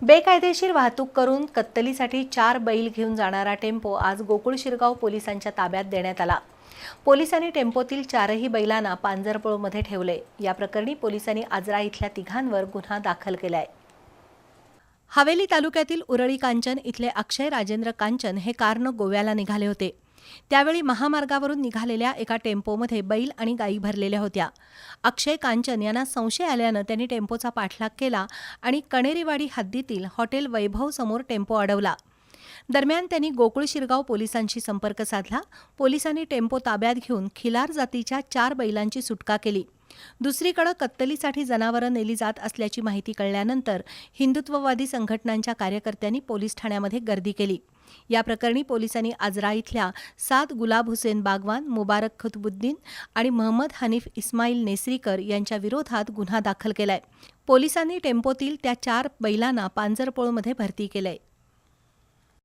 बेकायदेशीर वाहतूक करून कत्तलीसाठी चार बैल घेऊन जाणारा टेम्पो आज गोकुळ शिरगाव पोलिसांच्या ताब्यात देण्यात आला. पोलिसांनी टेम्पोतील चारही बैलांना पांजरपोळमध्ये ठेवले. या प्रकरणी पोलिसांनी आजरा इथल्या तिघांवर गुन्हा दाखल केलाय. हवेली तालुक्यातील उरळी कांचन इथले अक्षय राजेंद्र कांचन हे कारनं गोव्याला निघाले होते. त्यावेळी महामार्गावरून निघालेल्या एका टेम्पोमध्ये बैल आणि गायी भरलेल्या होत्या. अक्षय कांचन यांना संशय आल्यानं त्यांनी टेम्पोचा पाठलाग केला आणि कणेरीवाडी हद्दीतील हॉटेल वैभव समोर टेम्पो अडवला. दरम्यान त्यांनी गोकुळ शिरगाव पोलिसांशी संपर्क साधला. पोलिसांनी टेम्पो ताब्यात घेऊन खिलार जातीच्या चार बैलांची सुटका केली. दुसरीकडे कत्तलीसाठी जनावरं नेली जात असल्याची माहिती कळल्यानंतर हिंदुत्ववादी संघटनांच्या कार्यकर्त्यांनी पोलीस ठाण्यामध्ये गर्दी केली. या प्रकरणी पोलिसांनी आजरा इथल्या सात गुलाब हुसेन बागवान मुबारक खतबुद्दीन आणि महम्मद हनीफ इस्माईल नेसरीकर यांच्या विरोधात गुन्हा दाखल केलाय. पोलिसांनी टेम्पोतील त्या चार बैलांना पांजरपोळमध्ये भरती केलंय.